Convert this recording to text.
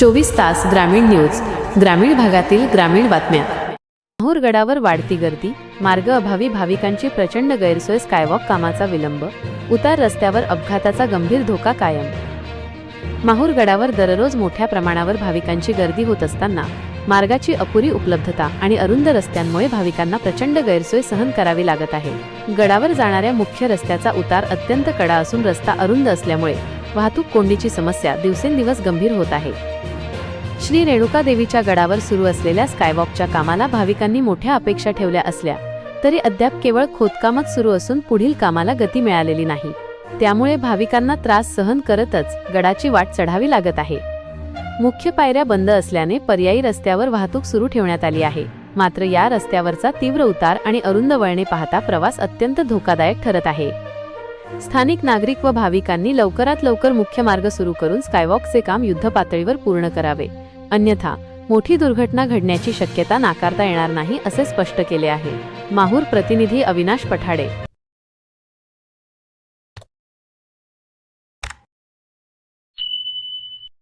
चोवीस तास ग्रामीण न्यूज ग्रामीण भागातील ग्रामीण बातम्या. माहूर गडावर वाढती गर्दी मार्ग अभावी भाविकांची प्रचंड गैरसोय स्कायवॉक कामाचा विलंब उतार रस्त्यावर अपघाताचा गंभीर धोका कायम. माहूर गडावर दररोज मोठ्या प्रमाणावर भाविकांची गर्दी होत असताना मार्गाची अपुरी उपलब्धता आणि अरुंद रस्त्यांमुळे भाविकांना प्रचंड गैरसोय सहन करावी लागत आहे. गडावर जाणाऱ्या मुख्य रस्त्याचा उतार अत्यंत कडा असून रस्ता अरुंद असल्यामुळे वाहतूक कोंडीची समस्या दिवसेंदिवस गंभीर होत आहे. श्री रेणुका देवीच्या गडावर सुरू असलेल्या स्कायवॉकच्या कामाला भाविकांनी मोठ्या अपेक्षा ठेवल्या असल्या तरी अद्याप केवळ खोदकामच सुरू असून पुढील कामाला गती मिळालेली नाही. त्यामुळे भाविकांना त्रास सहन करतच गडाची वाट चढावी लागत आहे. मुख्य पायऱ्या बंद असल्याने पर्यायी रस्त्यावर वाहतूक सुरू ठेवण्यात आली आहे. मात्र या रस्त्यावरचा तीव्र उतार आणि अरुंद वळणे पाहता प्रवास अत्यंत धोकादायक ठरत आहे. स्थानिक नागरिक व भाविकांनी लवकरात लवकर मुख्य मार्ग सुरू करून स्कायवॉकचे काम युद्धपातळीवर पूर्ण करावे. अन्यथा मोठी दुर्घटना घडण्याची शक्यता नाकारता येणार नाही असे स्पष्ट केले आहे. माहूर प्रतिनिधी अविनाश पठाडे